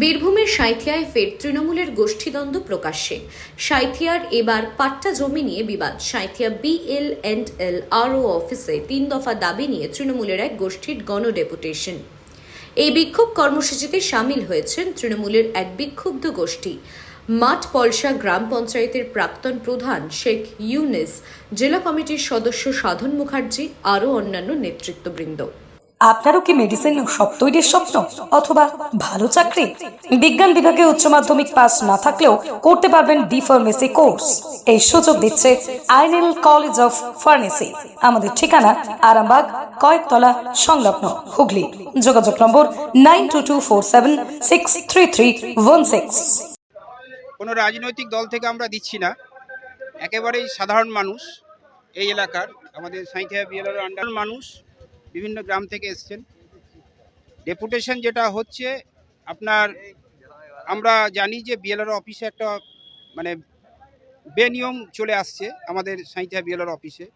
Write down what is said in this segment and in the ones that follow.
বীরভূমের সাঁইথিয়ায় ফের তৃণমূলের গোষ্ঠীদ্বন্দ্ব প্রকাশ্যে। সাঁইথিয়ার এবার পাট্টা জমি নিয়ে বিবাদ। সাঁইথিয়া বিএল এন্ড এল আরও অফিসে তিন দফা দাবি নিয়ে তৃণমূলের এক গোষ্ঠীর গণডেপুটেশন। এই বিক্ষোভ কর্মসূচিতে সামিল হয়েছেন তৃণমূলের এক বিক্ষুব্ধ গোষ্ঠী। মাঠ পলসা গ্রাম পঞ্চায়েতের প্রাক্তন প্রধান শেখ ইউনেস, জেলা কমিটির সদস্য সাধন মুখার্জি, আরও অন্যান্য নেতৃত্ববৃন্দ। আপনারও কি মেডিসিন সব তৈরির স্বপ্ন? অথবা ভালো চাকরি? বিজ্ঞান বিভাগে উচ্চ মাধ্যমিক পাস না থাকলেও করতে পারবেন ডি ফার্মেসি কোর্স এই সুযোগ দিচ্ছে আইনেল কলেজ অফ ফার্মেসি আমাদের ঠিকানা আরামবাগ, কয়েকতলা, সংলগ্ন হুগলি। যোগাযোগ number nine two two four seven six three three one six কোনো রাজনৈতিক দল থেকে আমরা দিচ্ছি না। একেবারেই সাধারণ মানুষ এই এলাকার, আমাদের সাঁইথিয়া বিএলআর আন্ডার মানুষ বিভিন্ন গ্রাম থেকে এসছেন। ডেপুটেশন যেটা হচ্ছে, আপনার আমরা জানি যে বিএলআর অফিসে একটা মানে বেনিয়ম চলে আসছে আমাদের সাঁইথিয়া বিএলআর অফিসে,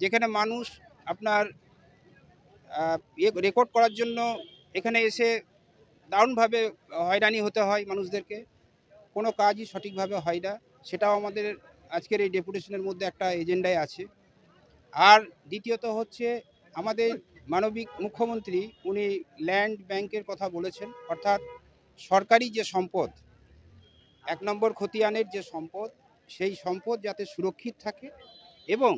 যেখানে মানুষ আপনার রেকর্ড করার জন্য এখানে এসে দারুণভাবে হয়রানি হতে হয় মানুষদেরকে। কোনো কাজই সঠিকভাবে হয় না। সেটাও আমাদের আজকের এই ডেপুটেশনের মধ্যে একটা এজেন্ডায় আছে। আর দ্বিতীয়ত হচ্ছে আমাদের মানবিক মুখ্যমন্ত্রী, উনি ল্যান্ড ব্যাংকের কথা বলেছেন। অর্থাৎ সরকারি যে সম্পদ, এক নম্বর খতিয়ানের যে সম্পদ, সেই সম্পদ যাতে সুরক্ষিত থাকে এবং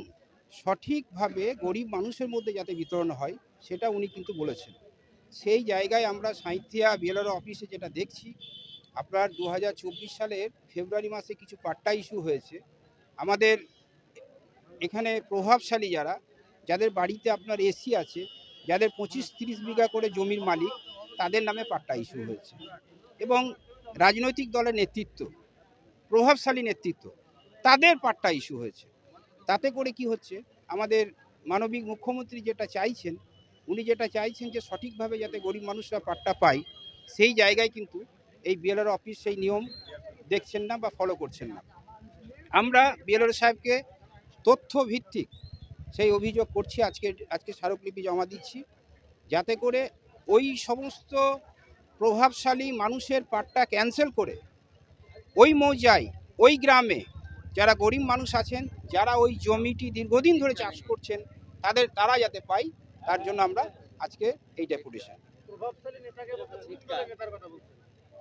সঠিকভাবে গরিব মানুষের মধ্যে যাতে বিতরণ হয়, সেটা উনি কিন্তু বলেছেন। সেই জায়গায় আমরা সাঁইথিয়া বিএলআর অফিসে যেটা দেখছি, আপনার দু হাজার চব্বিশ সালের ফেব্রুয়ারি মাসে কিছু পাট্টা ইস্যু হয়েছে। আমাদের এখানে প্রভাবশালী যারা যাদের বাড়িতে আপনার এসি আছে, যাদের পঁচিশ তিরিশ বিঘা করে জমির মালিক, তাদের নামে পাট্টা ইস্যু হয়েছে। এবং রাজনৈতিক দলের নেতৃত্ব, প্রভাবশালী নেতৃত্ব, তাদের পাট্টা ইস্যু হয়েছে। তাতে করে কি হচ্ছে, আমাদের মানবিক মুখ্যমন্ত্রী যেটা চাইছেন, উনি যেটা চাইছেন যে সঠিকভাবে যাতে গরিব মানুষরা পাট্টা পায়, সেই জায়গায় কিন্তু এই বিএলআর অফিস সেই নিয়ম দেখছেন না বা ফলো করছেন না। আমরা বিএলআর সাহেবকে তথ্য ভিত্তিক সেই অভিযোগ করছি আজকে আজকে স্মারকলিপি জমা দিচ্ছি। যাতে করে ওই সমস্ত প্রভাবশালী মানুষের পাট্টা ক্যান্সেল করে ওই মৌজায় ওই গ্রামে যারা গরিব মানুষ আছেন যারা ওই জমিটি দীর্ঘদিন ধরে চাষ করছেন তাদের তারা যাতে পাই তার জন্য আমরা আজকে এই ডেপুটেশন।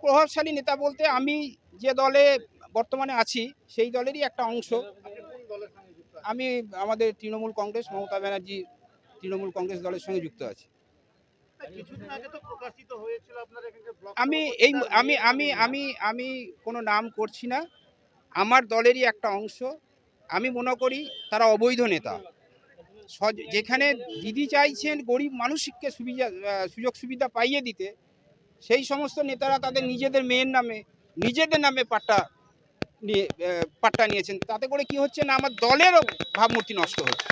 প্রভাবশালী নেতা বলতে আমি যে দলে বর্তমানে আছি সেই দলেরই একটা অংশ। আমি আমাদের তৃণমূল কংগ্রেস মমতা ব্যানার্জি তৃণমূল কংগ্রেস দলের সঙ্গে যুক্ত আছি। কিছুদিন আগে তো প্রকাশিত হয়েছিল আপনার এখানে ব্লক আমি এই আমি আমি আমি আমি কোনো নাম করছি না। আমার দলেরই একটা অংশ। আমি মনে করি তারা অবৈধ নেতা। যেখানে দিদি চাইছেন গরিব মানুষকে সুবিধা সুযোগ সুবিধা পাইয়ে দিতে সেই সমস্ত নেতারা তাদের নিজেদের মেয়ের নামে নিজেদের নামে পাট্টা নিয়ে পাট্টা নিয়েছেন। তাতে করে কি হচ্ছে না, আমার দলেরও ভাবমূর্তি নষ্ট হচ্ছে।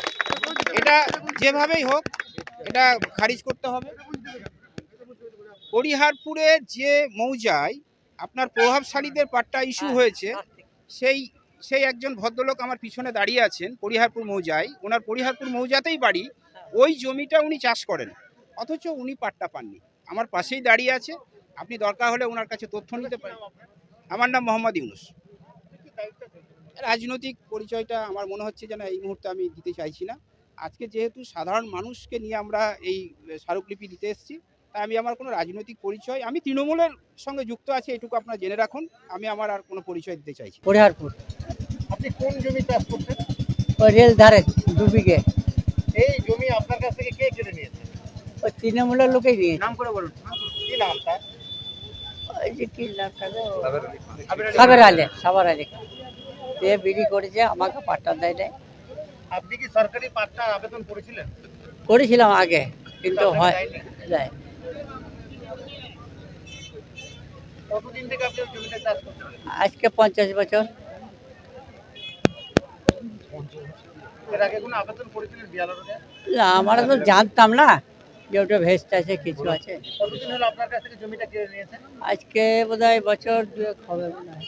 এটা যেভাবেই হোক, এটা খারিজ করতে হবে। হরিহারপুরের যে মৌজায় আপনার প্রভাবশালীদের পাট্টা ইস্যু হয়েছে, সেই সেই একজন ভদ্রলোক আমার পিছনে দাঁড়িয়ে আছেন পরিহারপুর মৌজায়। ওনার পরিহারপুর মৌজাতেই বাড়ি, ওই জমিটা উনি চাষ করেন। অথচ উনি পাট্টা পাননি। আমার পাশেই দাঁড়িয়ে আছে। আপনি দরকার হলে ওনার কাছে তথ্য নিতে পারেন। আমার নাম মোহাম্মদ ইউনুস। রাজনৈতিক পরিচয়টা আমার মনে হচ্ছে যেন এই মুহূর্তে আমি দিতে চাইছি না। আজকে যেহেতু সাধারণ মানুষকে নিয়ে আমরা এই স্মারকলিপি দিতে এসেছি তাই আমি আমার কোনো রাজনৈতিক পরিচয় আমি তৃণমূলের সঙ্গে যুক্ত আছি এটুকু আপনারা জেনে রাখুন আমি আমার আর কোনো পরিচয় দিতে চাইছি। হরিহারপুর আপনি কোন জমি চাষ করছেন? ওই রেল ধারে দু বিঘে। এই জমি আপনার কাছ থেকে কে কেড়ে নিয়েছে? ওই তৃণমূলের লোকেই নিয়েছে নাম করে বলুন। কি নাম তার? ওই যে কি নামটা গো? সাবের আলে। সাবার আলে। বিড়ি করেছে আমাকে পাট্টা দেয় নাই আপনি কি সরকারি পাট্টার আবেদন করেছিলেন? করেছিলাম আগে কিন্তু হয় দেয়। আজকে পঞ্চাশ বছর। না আমরা তো জানতাম না যে ওটা ভেস্ট আছে কিছু আছে। আজকে বোধহয় বছর দুয়েক হবে মনে হয়।